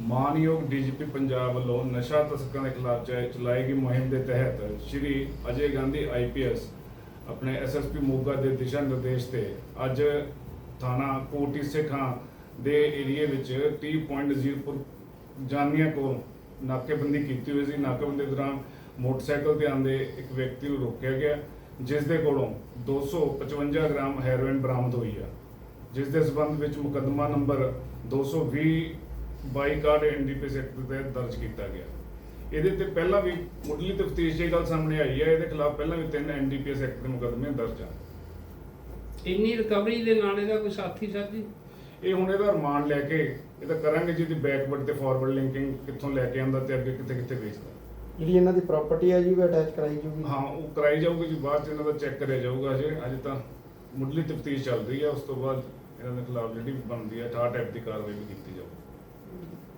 ਮਾਨਯੋਗ ਡੀਜੀਪੀ ਪੰਜਾਬ ਵੱਲੋਂ ਨਸ਼ਾ ਤਸਕਰਾਂ ਦੇ ਖਿਲਾਫ ਚਲਾਈ ਗਈ ਮੁਹਿੰਮ ਦੇ ਤਹਿਤ ਸ਼੍ਰੀ ਅਜੇ ਗਾਂਧੀ ਆਈਪੀਐਸ ਆਪਣੇ ਐਸਐਸਪੀ ਮੋਗਾ ਦੇ ਦਿਸ਼ਾ ਨਿਰਦੇਸ਼ ਤੇ ਅੱਜ ਥਾਣਾ ਕੋਟੀ ਸਿੱਖਾਂ ਦੇ ਏਰੀਏ ਵਿੱਚ ਟੀ ਪੁਆਇੰਟ ਜ਼ੀਰੋਪੁਰ ਜਾਨੀਆਂ ਕੋਲ ਨਾਕੇਬੰਦੀ ਕੀਤੀ ਹੋਈ ਸੀ। ਨਾਕੇਬੰਦੀ ਦੌਰਾਨ ਮੋਟਰਸਾਈਕਲ ਤੇ ਆਂਦੇ ਇੱਕ ਵਿਅਕਤੀ ਨੂੰ ਰੋਕਿਆ ਗਿਆ, ਜਿਸ ਦੇ ਕੋਲੋਂ 255 ਗ੍ਰਾਮ ਹੈਰੋਇਨ ਬਰਾਮਦ ਹੋਈ ਆ। ਜਿਸ ਦੇ ਸਬੰਧ ਵਿੱਚ ਮੁਕੱਦਮਾ number 220 by card NDPS act ਦੇ ਤਹਿਤ ਦਰਜ ਕੀਤਾ ਗਿਆ। ਇਹਦੇ ਤੇ ਪਹਿਲਾਂ ਵੀ ਮੁੱਢਲੀ ਤਫਤੀਸ਼ ਇਹ ਗੱਲ ਸਾਹਮਣੇ ਆਈ ਹੈ ਇਹਦੇ ਖਿਲਾਫ ਪਹਿਲਾਂ ਵੀ ਤਿੰਨ ਐਨਡੀਪੀਐਸ ਐਕਟ ਦੇ ਮੁਕੱਦਮੇ ਦਰਜ ਆ। ਇੰਨੀ ਰਿਕਵਰੀ ਦੇ ਨਾਲ ਇਹਦਾ ਕੋਈ ਸਾਥੀ ਸਾਥੀ? ਇਹ ਹੁਣ ਇਹਦਾ ਰਿਮਾਂਡ ਲੈ ਕੇ ਇਹਦਾ ਕਰਾਂਗੇ ਜਿਹਦੀ ਬੈਕਵਰਡ ਤੇ ਫਾਰਵਰਡ ਲਿੰਕਿੰਗ ਕਿੱਥੋਂ ਲੈ ਕੇ ਆਂਦਾ ਤੇ ਅੱਗੇ ਕਿੱਥੇ ਕਿੱਥੇ ਵੇਚਦਾ। ਜਿਹੜੀ ਇਹਨਾਂ ਦੀ ਪ੍ਰਾਪਰਟੀ ਹੈ ਜੀ ਉਹ ਅਟੈਚ ਕਰਾਈ ਜੂਗੀ ਹਾਂ ਉਹ ਕਰਾਈ ਜਾਊਗੀ ਜੀ ਬਾਅਦ ਚ ਇਹਨਾਂ ਦਾ ਚੈੱਕ ਕਰਿਆ ਜਾਊਗਾ ਅਜੇ ਅਜੇ ਤਾਂ ਮੁੱਢਲੀ ਤਫਤੀਸ਼ ਚੱਲ ਰਹੀ ਹੈ ਉਸ ਤੋਂ ਬਾਅਦ ਇਹਨਾਂ ਦੇ ਖਿਲਾਫ ਜਿਹੜੀ ਬਣਦੀ ਹੈ 68 ਐਫ ਦੀ ਕਾਰਵਾਈ ਵੀ ਕੀਤੀ ਜਾਊਗੀ। Mm-hmm.